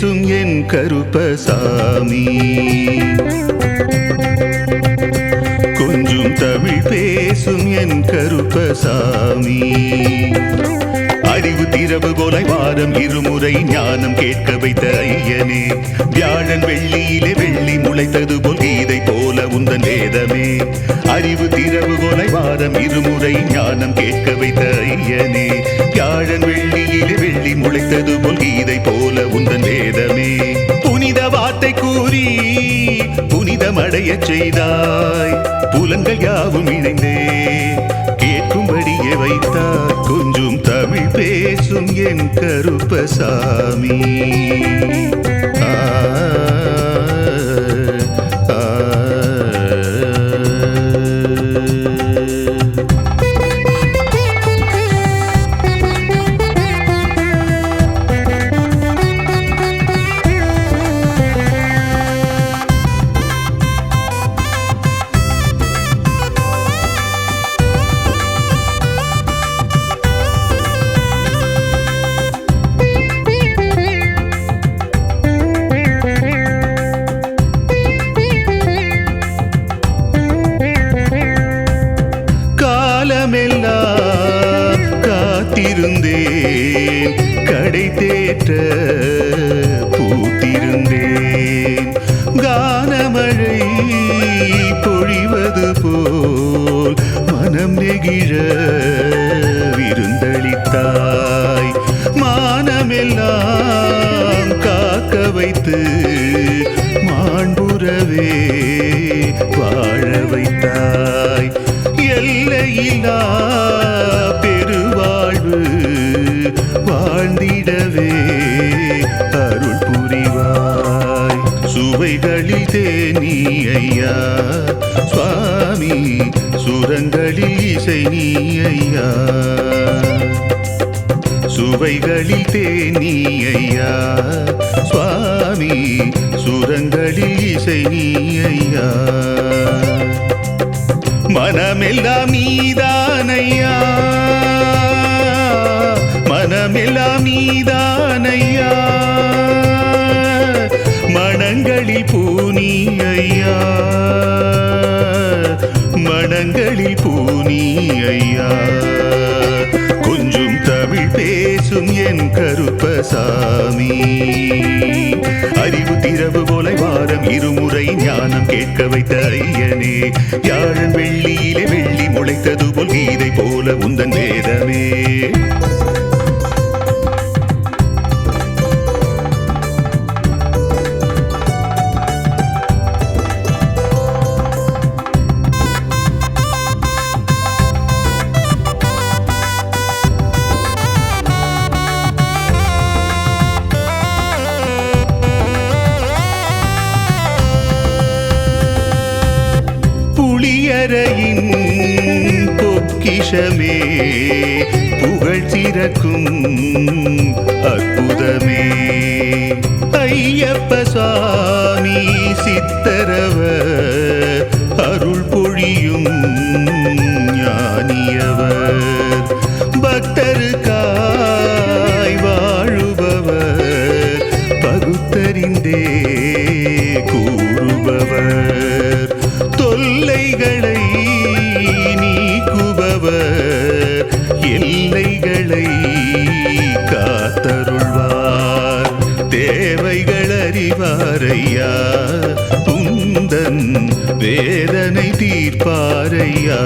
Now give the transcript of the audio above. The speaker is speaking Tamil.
பேசும் என் கருப்பசாமி. கொஞ்சம் தமிழ் பேசும் என் கருப்பசாமி. அறிவு திரவு கொலை வாரம் இருமுறை ஞானம் கேட்க வைத்த ஐயனே. வியாழன் வெள்ளியிலே வெள்ளி முளைத்தது போல் கீதை போல உந்தன் வேதமே. அறிவு திரவு கொலை வாரம் இருமுறை ஞானம் கேட்க வைத்த ஐயனே. வியாழன் வெள்ளியிலே வெள்ளி முளைத்தது போல் கீதை போல உந்தன் புனித வார்த்தை கூறி புனிதமடைய செய்தாய். புலன்கள் யாவும் இணைந்தே. கேட்கும்படியே வைத்தார். கொஞ்சம் தமிழ் பேசும் என் கருப்பசாமி. காத்திருந்தேன் கடை தேற்ற பூத்திருந்தேன். கானமழை பொழிவது போல் மனம் நெகிழ விருந்தளித்தாய். மானமெல்லாம் காக்க வைத்து மாண்புறவே வாழ வைத்தாய். எல்லையிலா பெருவாழ்வு வாழ்ந்திடவே. அருள் புரிவாய். சுவைகளில் தேனி ஐயா. சுவாமி சுரங்களில் இசை நீ ஐயா. சுவைகளில் தேனி ஐயா. சுவாமி சுரங்களில் இசை நீ ஐயா. மனமெல்லாம் நீதானையா மனமெல்லாம் நீதானையா மனங்களில் பூனி ஐயா மனங்களில் பூனி ஐயா பேசும் என் கருப்பசாமி. அறிவு திரவு போலை வாரம் இருமுறை ஞானம் கேட்க வைத்த ஐயனே. யாழன் வெள்ளியிலே வெள்ளி முளைத்தது போல் கீதை போல உந்தன் வேதமே. புளியரையின் பொக்கிஷமே புகழ் சிறக்கும் அற்புதமே. ஐயப்ப சுவாமி சித்தரவ அருள் பொழியும் ஞானியவர். பக்தருக்காய் வாழுபவர் பகுத்தறிந்தே நீக்குபவர் எல்லைகளை காத்தருள்வார். தேவைகள் அறிவாரையா துந்தன் வேதனை தீர்ப்பாரையா?